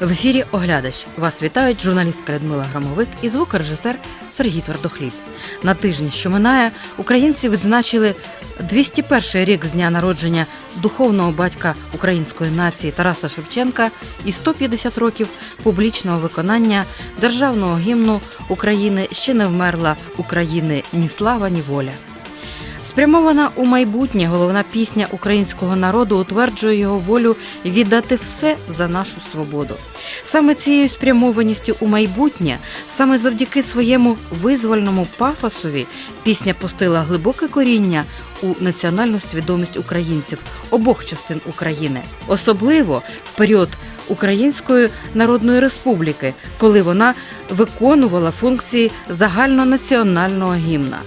В ефірі Оглядач вас вітають журналістка Людмила Громовик і звукорежисер Сергій Твердохліб. На тижні, що минає, українці відзначили 201 рік з дня народження духовного батька української нації Тараса Шевченка і 150 років публічного виконання державного гімну України ще не вмерла України ні слава, ні воля. Спрямована у майбутнє головна пісня українського народу утверджує його волю віддати все за нашу свободу. Саме цією спрямованістю у майбутнє, саме завдяки своєму визвольному пафосові, пісня пустила глибоке коріння у національну свідомість українців обох частин України, особливо в період Української Народної Республіки, коли вона виконувала функції загальнонаціонального гімна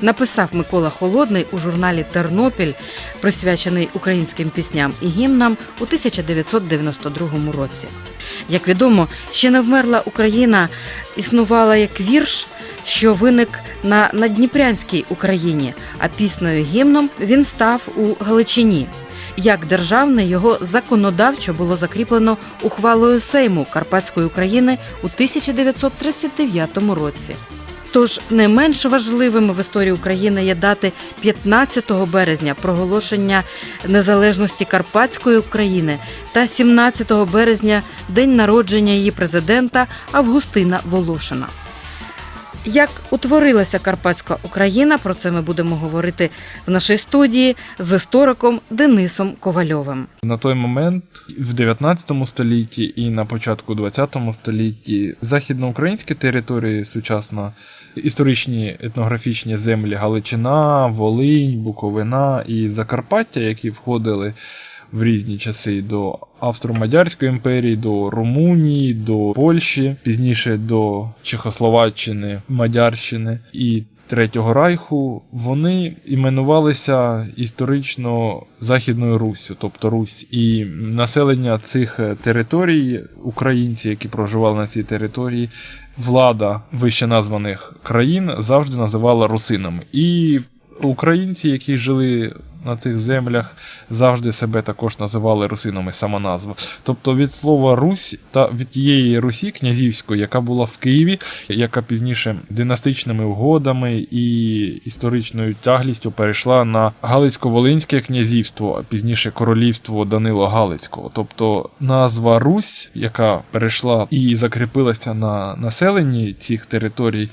написав Микола Холодний у журналі Тернопіль, присвячений українським пісням і гімнам у 1992 році. Як відомо, ще не вмерла Україна існувала як вірш, що виник на Надніпрянській Україні, а піснею гімном він став у Галичині. Як державне його законодавчо було закріплено ухвалою Сейму Карпатської України у 1939 році. Тож не менш важливими в історії України є дати 15 березня проголошення незалежності Карпатської України та 17 березня день народження її президента Августина Волошина. Як утворилася Карпатська Україна, про це ми будемо говорити в нашій студії з істориком Денисом Ковальовим. На той момент, в 19 столітті і на початку 20 столітті, західноукраїнські території, сучасно історичні етнографічні землі Галичина, Волинь, Буковина і Закарпаття, які входили в різні часи до Австро-Мадярської імперії, до Румунії, до Польщі, пізніше до Чехословаччини, Мадярщини. І Третього Райху, вони іменувалися історично Західною Руссю, тобто Русь, і населення цих територій, українці, які проживали на цій території, влада вище названих країн завжди називала русинами. І українці, які жили на цих землях, завжди себе також називали русинами, сама назва. Тобто від слова Русь та від тієї Русі князівської, яка була в Києві, яка пізніше династичними угодами і історичною тяглістю перейшла на Галицько-Волинське князівство, а пізніше королівство Данила Галицького. Тобто назва Русь, яка перейшла і закріпилася на населенні цих територій,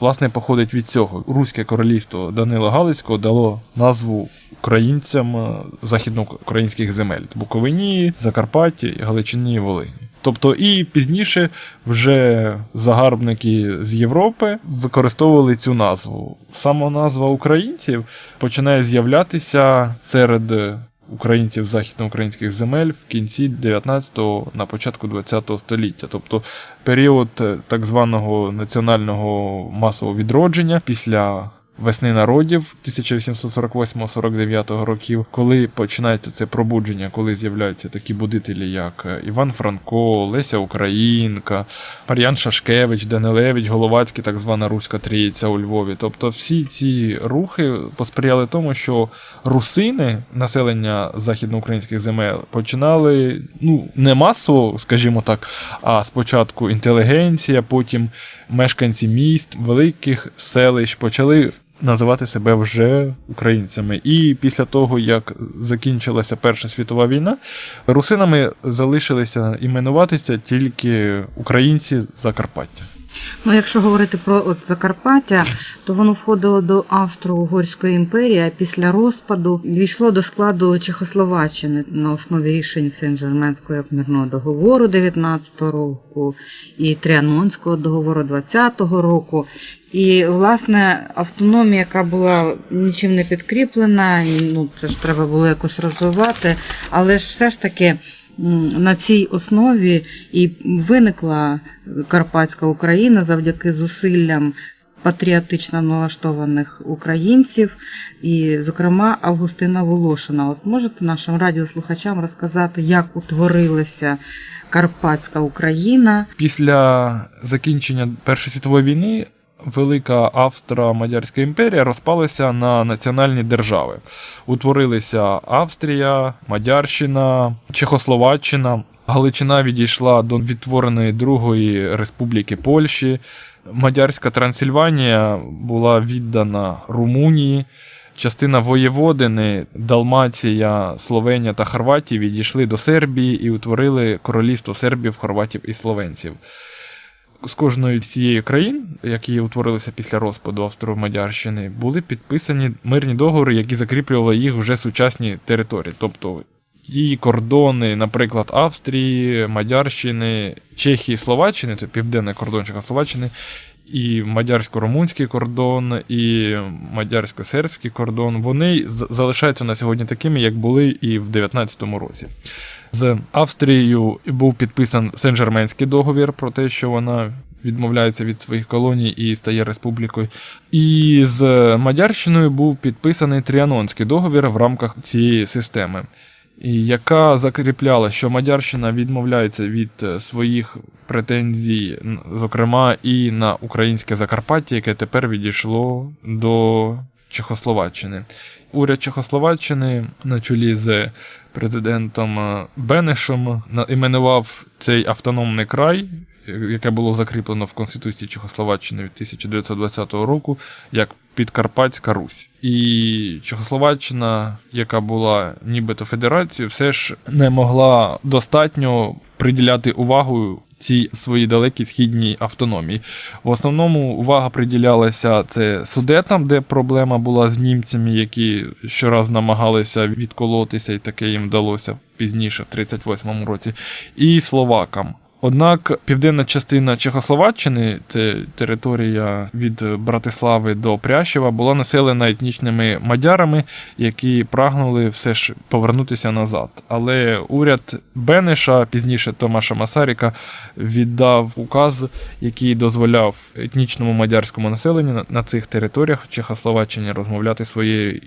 власне походить від цього. Руське королівство Данила Галицького дало назву українцям е, західноукраїнських земель Буковині, Закарпатті, Галичині і Волині. Тобто і пізніше вже загарбники з Європи використовували цю назву. Сама назва українців починає з'являтися серед українців західноукраїнських земель в кінці 19-го, на початку 20-го століття. Тобто період е, так званого національного масового відродження після весни народів 1848-49 років, коли починається це пробудження, коли з'являються такі будителі, як е, Іван Франко, Леся Українка, Мар'ян Шашкевич, Данилевич, Головацький, так звана Руська Трійця у Львові. Тобто всі ці рухи посприяли тому, що русини, населення західноукраїнських земель, починали ну не масово, скажімо так, а спочатку інтелігенція, потім мешканці міст, великих селищ почали називати себе вже українцями. І після того, як закінчилася Перша світова війна, русинами залишилися іменуватися тільки українці Закарпаття. Ну, якщо говорити про от Закарпаття, то воно входило до Австро-Угорської імперії, а після розпаду війшло до складу Чехословаччини на основі рішень Сен-Жерменського мирного договору 19-го року і Тріанонського договору 20-го року. І, власне, автономія, яка була нічим не підкріплена, ну це ж треба було якось розвивати, але ж все ж таки. На цій основі і виникла Карпатська Україна завдяки зусиллям патріотично налаштованих українців, і, зокрема, Августина Волошина. От можете нашим радіослухачам розказати, як утворилася Карпатська Україна? Після закінчення Першої світової війни Велика Австро-Мадярська імперія розпалася на національні держави. Утворилися Австрія, Мадярщина, Чехословаччина. Галичина відійшла до відтвореної Другої Республіки Польщі. Мадярська Трансильванія була віддана Румунії. Частина Воєводини, Далмація, Словенія та Хорватії відійшли до Сербії і утворили королівство сербів, хорватів і словенців. З кожної цієї країн, які утворилися після розпаду Австро-Мадярщини, були підписані мирні договори, які закріплювали їх вже сучасні території. Тобто ті кордони, наприклад, Австрії, Мадярщини, Чехії, Словаччини, це південний кордон Чехословаччини, і мадярсько-румунський кордон, і мадярсько-сербський кордон, вони залишаються на сьогодні такими, як були і в 19-му році. З Австрією був підписан Сен-Жерменський договір про те, що вона відмовляється від своїх колоній і стає республікою. І з Мадярщиною був підписаний Тріанонський договір в рамках цієї системи, яка закріпляла, що Мадярщина відмовляється від е, своїх претензій, зокрема і на українське Закарпаття, яке тепер відійшло до Чехословаччини. Уряд Чехословаччини на чолі з президентом е, Бенешем іменував цей автономний край, яке було закріплено в Конституції Чехословаччини від 1920 року, як Підкарпатська Русь. І Чехословаччина, яка була нібито федерацією, все ж не могла достатньо приділяти увагу цій своїй далекій східній автономії. В основному увага приділялася це судетам, де проблема була з німцями, які щораз намагалися відколотися, і таке їм вдалося пізніше, в 38-му році, і словакам. Однак південна частина Чехословаччини, це територія від Братислави до Прящева, була населена етнічними мадярами, які прагнули все ж повернутися назад. Але уряд Бенеша, пізніше Томаша Масаріка, віддав указ, який дозволяв етнічному мадярському населенню на- цих територіях Чехословаччині розмовляти своєю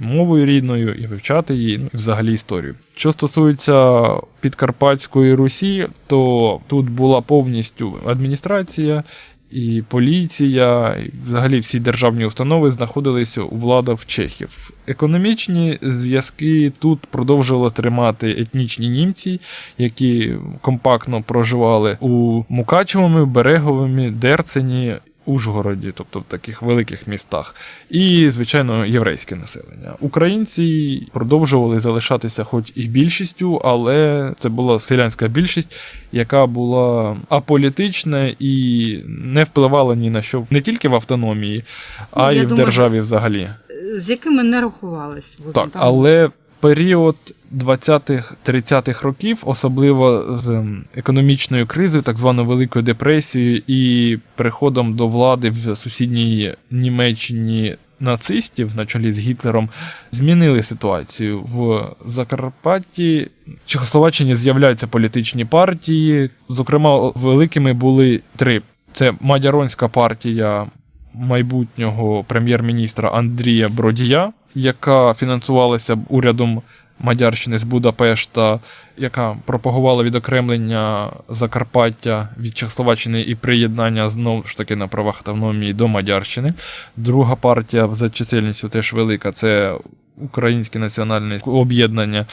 мовою рідною і вивчати її, ну, взагалі історію. Що стосується Підкарпатської Русі, то тут була повністю адміністрація. І поліція, і взагалі всі державні установи знаходилися у владах чехів. Економічні зв'язки тут продовжували тримати етнічні німці, які компактно проживали у Мукачевому, Береговому, Дерцені, Ужгороді, тобто в таких великих містах, і, звичайно, єврейське населення. Українці продовжували залишатися, хоч і більшістю, але це була селянська більшість, яка була аполітична і не впливала ні на що не тільки в автономії, а Ну, й я в державі взагалі. З якими не рахувались. Так, там- але період 20-30-х років, особливо з економічною кризою, так званою Великою депресією, і приходом до влади в сусідній Німеччині нацистів на чолі з Гітлером, змінили ситуацію. В Закарпатті Чехословаччині з'являються політичні партії. Зокрема, великими були три: це Мадяронська партія майбутнього прем'єр-міністра Андрія Бродія, яка фінансувалася урядом Мадярщини з Будапешта, яка пропагувала відокремлення Закарпаття від Чехословаччини і приєднання знову ж таки на правах автономії до Мадярщини. Друга партія за чисельністю теж велика це Українське національне об'єднання.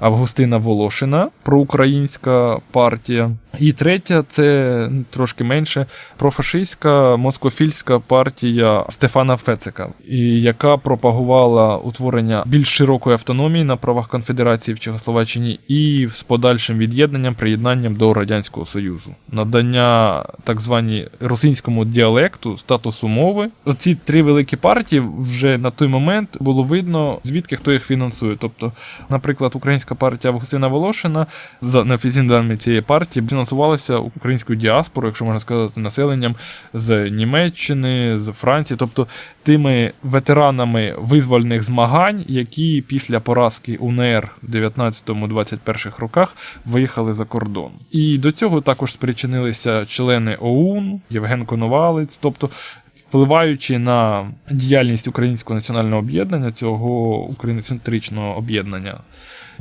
Августина Волошина, проукраїнська партія. І третя це трошки менше профашистська москофільська партія Стефана Фецика, яка пропагувала утворення більш широкої автономії на правах конфедерації в Чехословаччині і з подальшим від'єднанням, приєднанням до Радянського Союзу, надання так званій русинському діалекту статусу мови. Оці три великі партії вже на той момент було видно, звідки хто їх фінансує. Тобто, наприклад, українська партія Августина Волошина за неофіційними даними цієї партії фінансувалася українською діаспорою, якщо можна сказати, населенням з Німеччини, з Франції, тобто тими ветеранами визвольних змагань, які після поразки УНР в 19-21 роках виїхали за кордон. І до цього також спричинилися члени ОУН, Євген Коновалець, тобто. впливаючи на діяльність Українського національного об'єднання, цього україноцентричного об'єднання,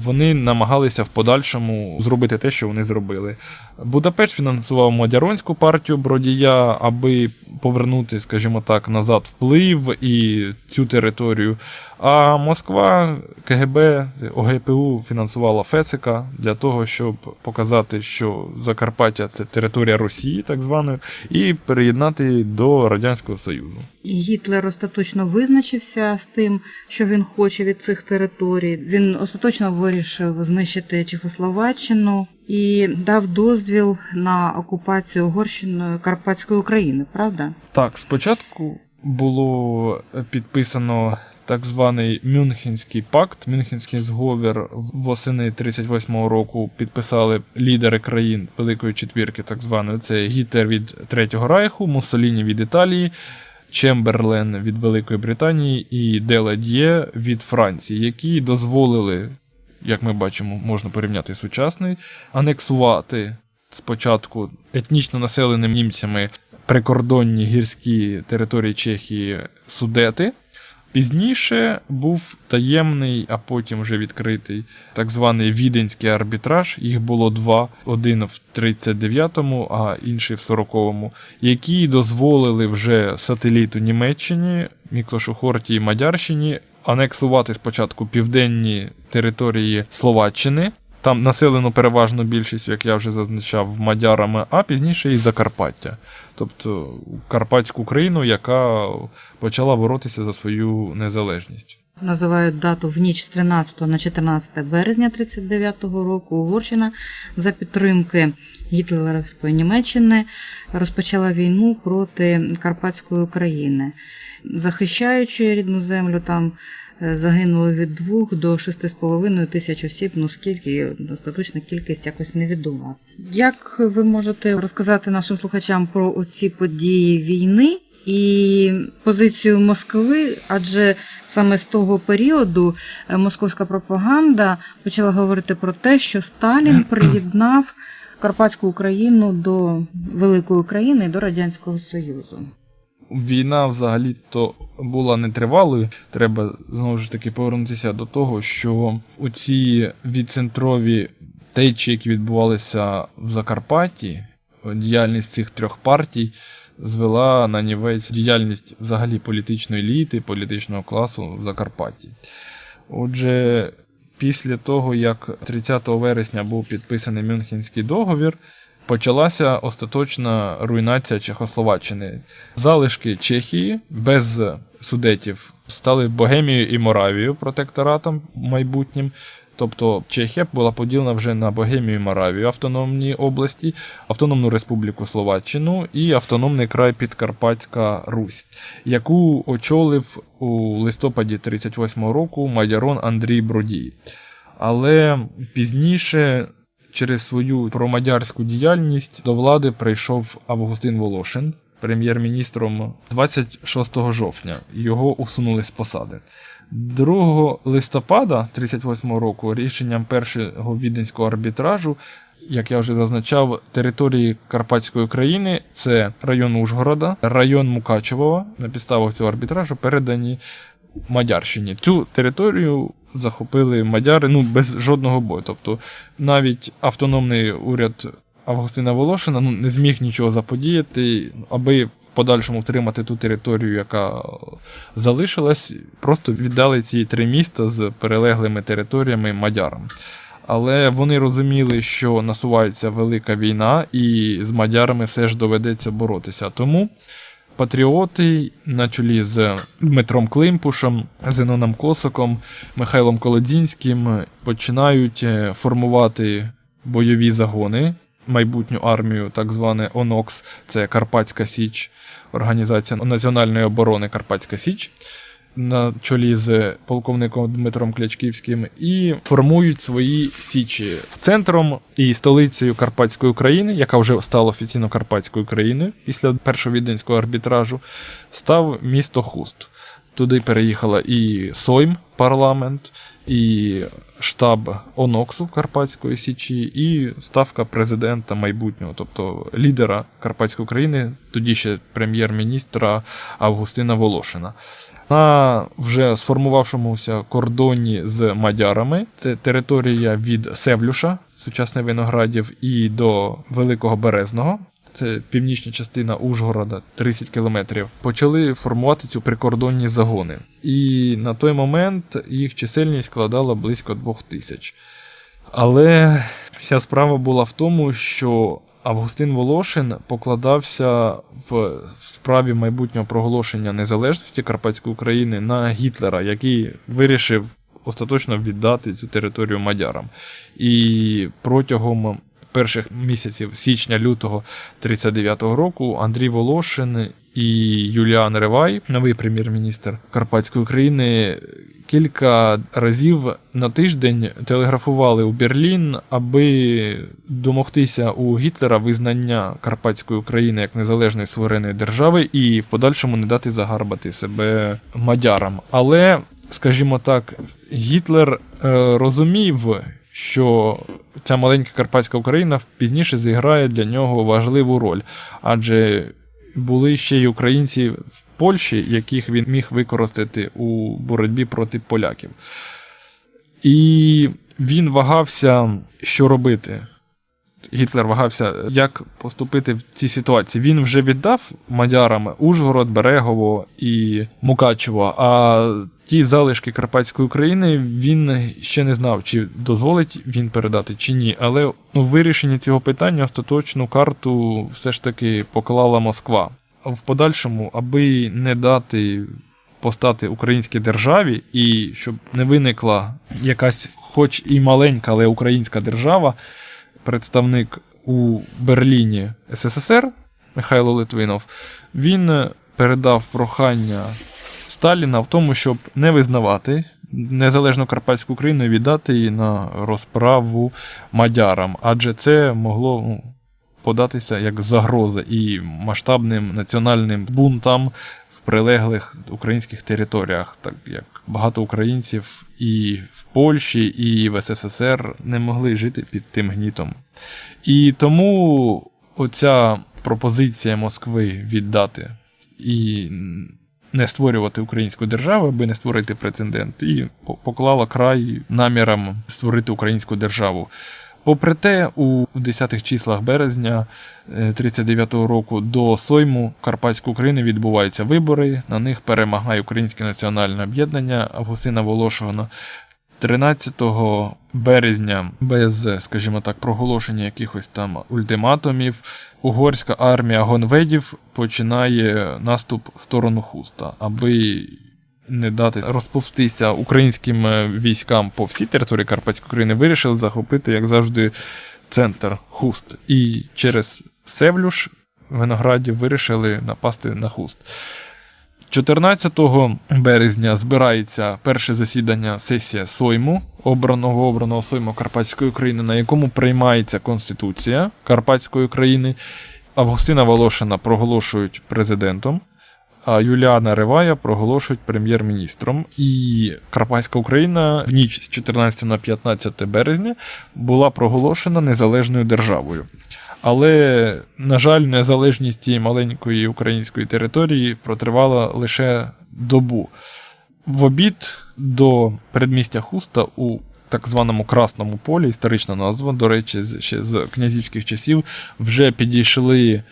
вони намагалися в подальшому зробити те, що вони зробили. Будапешт фінансував Мадяронську партію Бродія, аби повернути, скажімо так, назад вплив і цю територію. А Москва, КГБ, ОГПУ фінансувала Фецика для того, щоб показати, що Закарпаття це територія Росії, так званої, і переєднати її до Радянського Союзу. Гітлер остаточно визначився з тим, що він хоче від цих територій. Він остаточно вирішив знищити Чехословаччину і дав дозвіл на окупацію Угорщиною Карпатської України, правда? Так, спочатку було підписано так званий Мюнхенський пакт, Мюнхенський зговір восени 38-го року підписали лідери країн Великої Четвірки, так званої. Це Гітлер від Третього Райху, Муссоліні від Італії, Чемберлен від Великої Британії і Деладьє від Франції, які дозволили, як ми бачимо, можна порівняти сучасний, анексувати спочатку етнічно населеними німцями прикордонні гірські території Чехії Судети. Пізніше був таємний, а потім вже відкритий так званий віденський арбітраж. Їх було два: один в 39-му, а інший в 40-му, які дозволили вже сателіту Німеччині, Міклошу Хорті і Мадярщині анексувати спочатку південні території Словаччини. Там населено переважно більшістю, як я вже зазначав, мадярами, а пізніше і Закарпаття. Тобто Карпатську країну, яка почала боротися за свою незалежність. Називають дату в ніч з 13 на 14 березня 39-го року. Угорщина за підтримки гітлерівської Німеччини розпочала війну проти Карпатської України. Захищаючи рідну землю, там е, загинуло від 2 до 6,5 тисяч осіб, ну скільки, остаточна кількість якось невідома. Як ви можете розказати нашим слухачам про оці події війни і позицію Москви? Адже саме з того періоду е, московська пропаганда почала говорити про те, що Сталін приєднав Карпатську Україну до Великої України і до Радянського Союзу. Війна взагалі-то була нетривалою. Треба знову ж таки повернутися до того, що оці відцентрові течії, які відбувалися в Закарпатті, діяльність цих трьох партій звела на нівець діяльність взагалі політичної еліти, політичного класу в Закарпатті. Отже, після того, як 30 вересня був підписаний Мюнхенський договір, почалася остаточна руйнація Чехословаччини. Залишки Чехії без судетів стали Богемією і Моравією протекторатом майбутнім. Тобто Чехія була поділена вже на Богемію і Моравію автономні області, Автономну Республіку Словаччину і автономний край Підкарпатська Русь, яку очолив у листопаді 38-го року Мадярон Андрій Бродій. Але пізніше через свою промадярську діяльність до влади прийшов Августин Волошин, прем'єр-міністром 26 жовтня. Його усунули з посади. 2 листопада 38 року рішенням першого віденського арбітражу, як я вже зазначав, території Карпатської країни це район Ужгорода, район Мукачевого на підставах цього арбітражу передані Мадярщині. Цю територію захопили мадяри ну, без жодного бою. Тобто навіть автономний уряд Августина Волошина ну, не зміг нічого заподіяти, аби в подальшому втримати ту територію, яка залишилась, просто віддали ці три міста з перелеглими територіями мадярам. Але вони розуміли, що насувається велика війна, і з мадярами все ж доведеться боротися. Тому патріоти на чолі з Дмитром Климпушем, Зеноном Косаком, Михайлом Колодзінським починають е, формувати бойові загони, майбутню армію, так зване ОНОКС, це Карпатська Січ, Організація національної оборони Карпатська Січ. На чолі з полковником Дмитром Клячківським і формують свої січі центром і столицею Карпатської України, яка вже стала офіційно Карпатською країною після першого віденського арбітражу, став місто Хуст. Туди переїхала і Сойм, парламент, і штаб ОНОКСу Карпатської Січі, і ставка президента майбутнього, тобто лідера Карпатської України, тоді ще прем'єр-міністра Августина Волошина. На вже сформувавшомуся кордоні з мадярами, це територія від Севлюша, сучасний Виноградів, і до Великого Березного. Це північна частина Ужгорода, 30 кілометрів. Почали формувати ці прикордонні загони. І на той момент їх чисельність складала близько двох тисяч. Але вся справа була в тому, що Августин Волошин покладався в справі майбутнього проголошення незалежності Карпатської України на Гітлера, який вирішив остаточно віддати цю територію мадярам. І протягом перших місяців січня-лютого 39-го року Андрій Волошин і Юліан Ревай, новий прем'єр-міністр Карпатської України, кілька разів на тиждень телеграфували у Берлін, аби домогтися у Гітлера визнання Карпатської України як незалежної суверенної держави і в подальшому не дати загарбати себе мадярам. Але, скажімо так, Гітлер е, розумів, що ця маленька Карпатська Україна пізніше зіграє для нього важливу роль, адже були ще й українці в Польщі, яких він міг використати у боротьбі проти поляків. І він вагався, що робити. Гітлер вагався, як поступити в цій ситуації. Він вже віддав мадярам Ужгород, Берегово і Мукачево, а ті залишки Карпатської України він ще не знав, чи дозволить він передати, чи ні. Але ну, вирішення цього питання остаточну карту все ж таки поклала Москва. А в подальшому, аби не дати постати українській державі, і щоб не виникла якась, хоч і маленька, але українська держава, представник у Берліні СССР Михайло Литвинов, він передав прохання Сталіна в тому, щоб не визнавати незалежну Карпатську Україну і віддати її на розправу мадярам, адже це могло ну, податися як загроза і масштабним національним бунтам в прилеглих українських територіях, так як багато українців і в Польщі, і в СССР не могли жити під тим гнітом. І тому оця пропозиція Москви віддати і не створювати українську державу, аби не створити прецедент, і поклала край намірам створити українську державу. Попри те, у 10-х числах березня 39-го року до Сойму Карпатської України відбуваються вибори. На них перемагає Українське національне об'єднання Августина Волошина. 13 березня, без, скажімо так, проголошення якихось там ультиматумів, угорська армія гонведів починає наступ в сторону хуста, аби не дати розповстися українським е, військам по всій території Карпатської України, вирішили захопити, як завжди, центр хуст. І через Севлюш виноградів вирішили напасти на хуст. 14 березня збирається перше засідання сесія Сойму, обраного обраного Сойму Карпатської України, на якому приймається Конституція Карпатської країни. Августина Волошина проголошують президентом, а Юліана Ревая проголошують прем'єр-міністром. І Карпатська Україна в ніч з 14 на 15 березня була проголошена незалежною державою. Але, на жаль, незалежність цієї маленької української території протривала лише добу. В обід до передмістя Хуста у так званому Красному полі, історична назва, до речі, ще з князівських часів, вже підійшли е,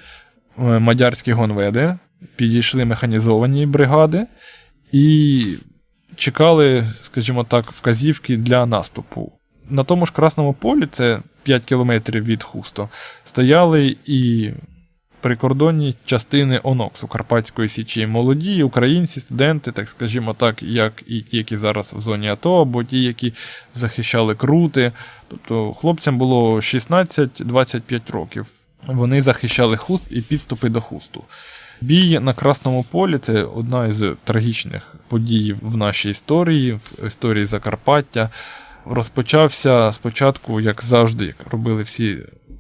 мадярські гонведи, підійшли механізовані бригади і чекали, скажімо так, вказівки для наступу. На тому ж Красному полі, це 5 кілометрів від Хусто, стояли і прикордонні частини ОНОКСу Карпатської Січі. Молоді українці, студенти, так скажімо так, як і ті, які зараз в зоні АТО, або ті, які захищали крути. Тобто хлопцям було 16-25 років. Вони захищали хуст і підступи до хусту. Бій на Красному полі це одна із трагічних подій в нашій історії, в історії Закарпаття. Розпочався спочатку, як завжди, як робили всі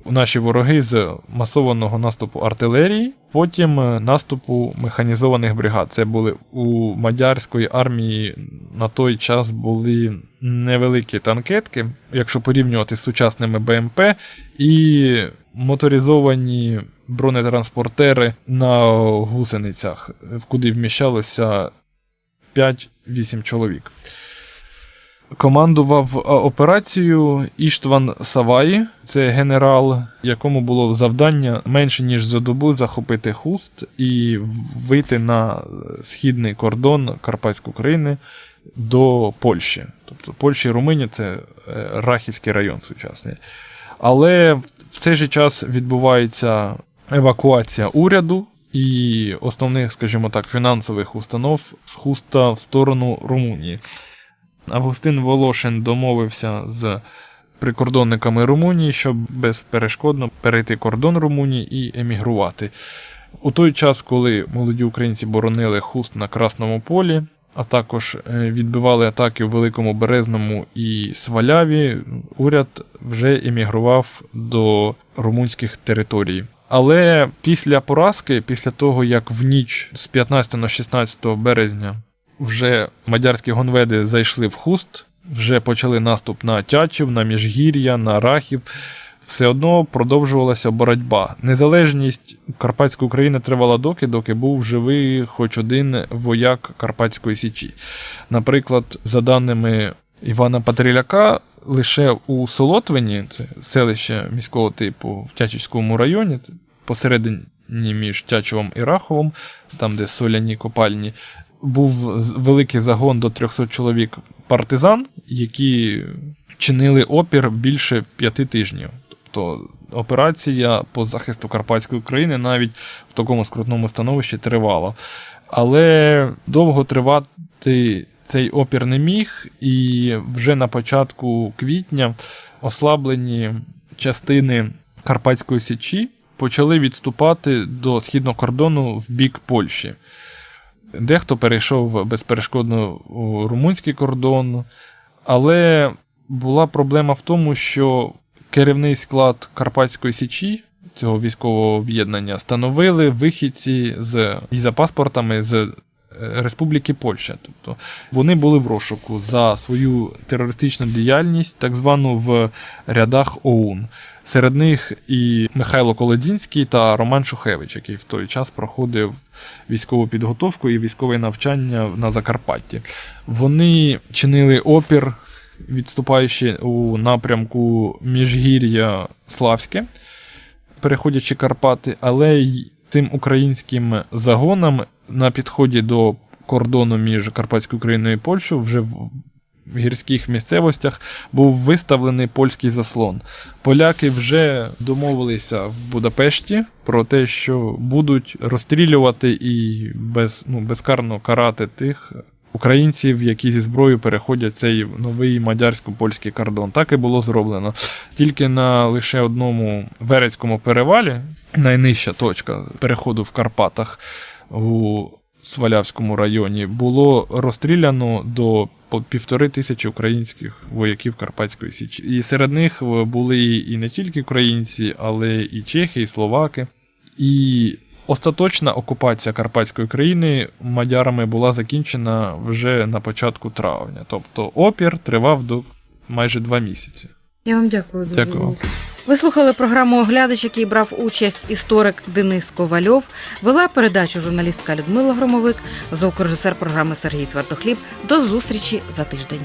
наші вороги з масованого наступу артилерії, потім е, наступу механізованих бригад. Це були у мадярської армії на той час були невеликі танкетки, якщо порівнювати з сучасними БМП, і моторизовані бронетранспортери на гусеницях, куди вміщалося 5-8 чоловік. Командував а, операцією Іштван Саваї, це генерал, якому було завдання менше ніж за добу захопити хуст і вийти на е, східний кордон Карпатської України до Польщі. Тобто Польща і Румунія це е, Рахівський район сучасний. Але в цей же час відбувається евакуація уряду і основних, скажімо так, фінансових установ з хуста в сторону Румунії. Августин Волошин домовився з прикордонниками Румунії, щоб безперешкодно перейти кордон Румунії і емігрувати. У той час, коли молоді українці боронили хуст на Красному полі, а також е, відбивали атаки у Великому Березному і Сваляві, уряд вже емігрував до румунських територій. Але після поразки, після того як в ніч з 15 на 16 березня вже мадярські гонведи зайшли в хуст, вже почали наступ на Тячів, на Міжгір'я, на Рахів. Все одно продовжувалася боротьба. Незалежність Карпатської України тривала доки, доки був живий хоч один вояк Карпатської Січі. Наприклад, за даними Івана Патріляка, лише у Солотвині, це селище міського типу в Тячівському районі, посередині між Тячовом і Раховом, там, де соляні копальні, був великий загон до 300 чоловік партизан, які чинили опір більше п'яти тижнів. Тобто операція по захисту Карпатської України навіть в такому скрутному становищі тривала. Але довго тривати цей опір не міг, і вже на початку квітня ослаблені частини Карпатської Січі почали відступати до східного кордону в бік Польщі. Дехто перейшов безперешкодно у румунський кордон, але була проблема в тому, що керівний склад Карпатської Січі, цього військового об'єднання, становили вихідці з за паспортами. з Республіки Польща. Тобто вони були в розшуку за свою терористичну діяльність, так звану в рядах ОУН. Серед них і Михайло Колодінський та Роман Шухевич, який в той час проходив військову підготовку і військове навчання на Закарпатті. Вони чинили опір, відступаючи у напрямку Міжгір'я Славське, переходячи Карпати, але й цим українським загонам на підході до кордону між Карпатською Україною і Польщею вже в гірських місцевостях був виставлений польський заслон. Поляки вже домовилися в Будапешті про те, що будуть розстрілювати і без, ну, безкарно карати тих українців, які зі зброєю переходять цей новий мадярсько-польський кордон. Так і було зроблено. Тільки на лише одному Верецькому перевалі, найнижча точка переходу в Карпатах у Свалявському районі, було розстріляно до півтори тисячі українських вояків Карпатської Січі. І серед них були і не тільки українці, але і чехи, і словаки. І остаточна окупація Карпатської країни мадярами була закінчена вже на початку травня. Тобто опір тривав до майже два місяці. Я вам дякую. дуже. Дякую. Ви слухали програму Оглядач, який брав участь історик Денис Ковальов. Вела передачу журналістка Людмила Громовик, звукорежисер програми Сергій Твердохліб. До зустрічі за тиждень.